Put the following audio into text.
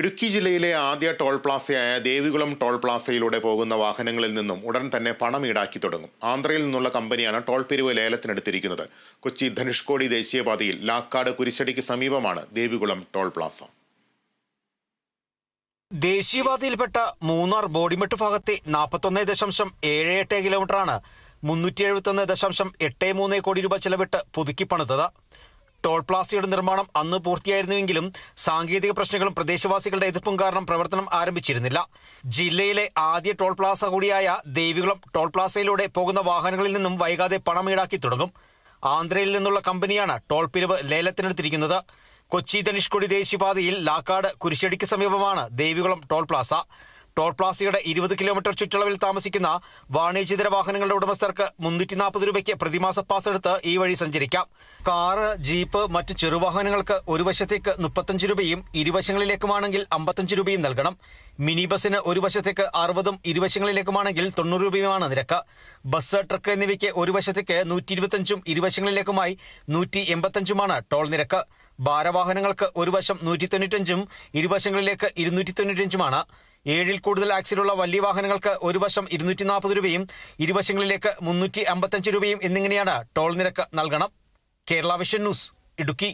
ഇടുക്കി ജില്ലയിലെ ആദ്യ ടോൾ പ്ലാസയായ ദേവികുളം ടോൾ പ്ലാസയിലൂടെ പോകുന്ന വാഹനങ്ങളിൽ നിന്നും ഉടൻ തന്നെ പണം ഈടാക്കി തുടങ്ങും. ആന്ധ്രയിൽ നിന്നുള്ള കമ്പനിയാണ് ടോൾ പിരിവ് ലേലത്തിനെടുത്തിരിക്കുന്നത്. കൊച്ചി ധനുഷ്കോടി ദേശീയപാതയിൽ ലാക്കാട് കുരിശടിക്ക് സമീപമാണ് ദേവികുളം ടോൾ പ്ലാസ. ദേശീയപാതയിൽപ്പെട്ട മൂന്നാർ ബോഡിമെട്ട് ഭാഗത്തെ നാൽപ്പത്തൊന്ന് ദശാംശം ഏഴ് എട്ട് കിലോമീറ്ററാണ് മുന്നൂറ്റി എഴുപത്തൊന്ന് ദശാംശം എട്ട് മൂന്ന് കോടി രൂപ ചെലവിട്ട് പുതുക്കി പണിതത്. ടോൾ പ്ലാസയുടെ നിർമ്മാണം അന്ന് പൂർത്തിയായിരുന്നുവെങ്കിലും സാങ്കേതിക പ്രശ്നങ്ങളും പ്രദേശവാസികളുടെ എതിർപ്പും കാരണം പ്രവർത്തനം ആരംഭിച്ചിരുന്നില്ല. ജില്ലയിലെ ആദ്യ ടോൾ പ്ലാസ കൂടിയായ ദേവികുളം ടോൾ പ്ലാസയിലൂടെ പോകുന്ന വാഹനങ്ങളിൽ നിന്നും വൈകാതെ പണം ഈടാക്കി തുടങ്ങും. ആന്ധ്രയിൽ നിന്നുള്ള കമ്പനിയാണ് ടോൾ പിരിവ് ലേലത്തിനെടുത്തിരിക്കുന്നത്. കൊച്ചി ധനുഷ്കൊടി ദേശീയപാതയിൽ ലാക്കാട് കുരിശടിക്ക് സമീപമാണ് ദേവികുളം ടോൾ പ്ലാസ. ടോൾ പ്ലാസയുടെ ഇരുപത് കിലോമീറ്റർ ചുറ്റളവിൽ താമസിക്കുന്ന വാണിജ്യതര വാഹനങ്ങളുടെ ഉടമസ്ഥർക്ക് മുന്നൂറ്റി നാൽപ്പത് രൂപയ്ക്ക് പ്രതിമാസ പാസ് എടുത്ത് ഈ വഴി സഞ്ചരിക്കാം. കാറ് ജീപ്പ് മറ്റു ചെറുവാഹനങ്ങൾക്ക് ഒരു വശത്തേക്ക് മുപ്പത്തഞ്ച് രൂപയും ഇരുവശങ്ങളിലേക്കുമാണെങ്കിൽ അമ്പത്തഞ്ച് രൂപയും നൽകണം. മിനി ബസിന് ഒരു വശത്തേക്ക് അറുപതും ഇരുവശങ്ങളിലേക്കുമാണെങ്കിൽ തൊണ്ണൂറ് രൂപയുമാണ് നിരക്ക്. ബസ് ട്രക്ക് എന്നിവയ്ക്ക് ഒരു വശത്തേക്ക് നൂറ്റി ഇരുപത്തഞ്ചും ഇരുവശങ്ങളിലേക്കുമായി നൂറ്റി എൺപത്തഞ്ചുമാണ് ടോൾ നിരക്ക്. ഭാരവാഹനങ്ങൾക്ക് ഒരു വശം നൂറ്റി തൊണ്ണൂറ്റഞ്ചും ഇരുവശങ്ങളിലേക്ക് ഇരുന്നൂറ്റി തൊണ്ണൂറ്റഞ്ചുമാണ് ഏഴിൽ കൂടുതൽ ആക്സിലുള്ള വലിയ വാഹനങ്ങൾക്ക് ഒരു വശം ഇരുന്നൂറ്റി നാൽപ്പത് രൂപയും ഇരുവശങ്ങളിലേക്ക് മുന്നൂറ്റി അമ്പത്തഞ്ച് രൂപയും എന്നിങ്ങനെയാണ് ടോൾ നിരക്ക് നൽകണം. Kerala vision news Idukki.